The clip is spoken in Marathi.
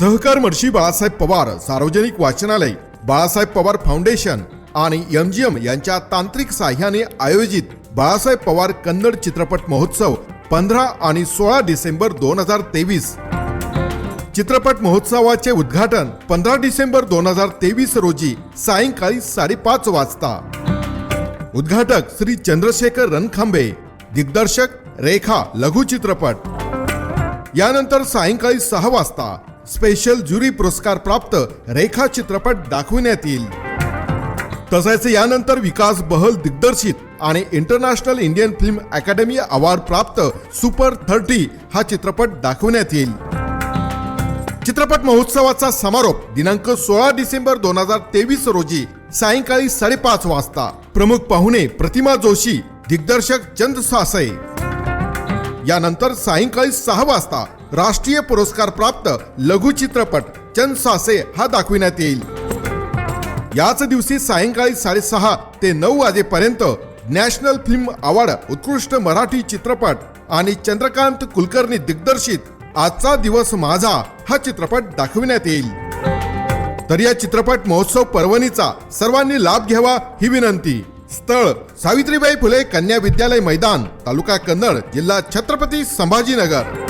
सहकार मर्षी बाळासाहेब पवार सार्वजनिक वाचनालय बाळासाहेब पवार फाउंडेशन आणि एमजीएम यांच्या तांत्रिक साह्याने आयोजित बाळासाहेब पवार कन्नड चित्रपट महोत्सव पंधरा आणि सोळा डिसेंबर दोन हजार तेवीस. चित्रपट महोत्सवाचे उद्घाटन पंधरा डिसेंबर दोन हजार तेवीस रोजी सायंकाळी साडेपाच वाजता. उद्घाटक श्री चंद्रशेखर रणखांबे दिग्दर्शक रेखा लघुचित्रपट यानंतर सायंकाळी सहा वाजता स्पेशल ज्युरी पुरस्कार प्राप्त रेखा चित्रपट दाखविण्यात येईल. तसेच यानंतर विकास बहल दिग्दर्शित आणि international Indian film academy award प्राप्त सुपर थर्टी हा चित्रपट दाखवण्यात येईल. चित्रपट महोत्सवाचा समारोप दिनांक सोळा डिसेंबर दोन हजार तेवीस रोजी सायंकाळी साडेपाच वाजता. प्रमुख पाहुणे प्रतिमा जोशी दिग्दर्शक चंद सासय यानंतर सायंकाळी सहा वाजता राष्ट्रीय पुरस्कार प्राप्त लघु चित्रपट चंद सासे हा दाखविण्यात येईल. याच दिवशी सायंकाळी साडेसहा ते नऊ वाजेपर्यंत नॅशनल फिल्म अवॉर्ड उत्कृष्ट मराठी चित्रपट आणि चंद्रकांत कुलकर्णी दिग्दर्शित आजचा दिवस माझा हा चित्रपट दाखविण्यात येईल. तर या चित्रपट महोत्सव पर्वणीचा सर्वांनी लाभ घ्यावा ही विनंती. स्थळ सावित्रीबाई फुले कन्या विद्यालय मैदान तालुका कन्नड जिल्हा छत्रपती संभाजीनगर.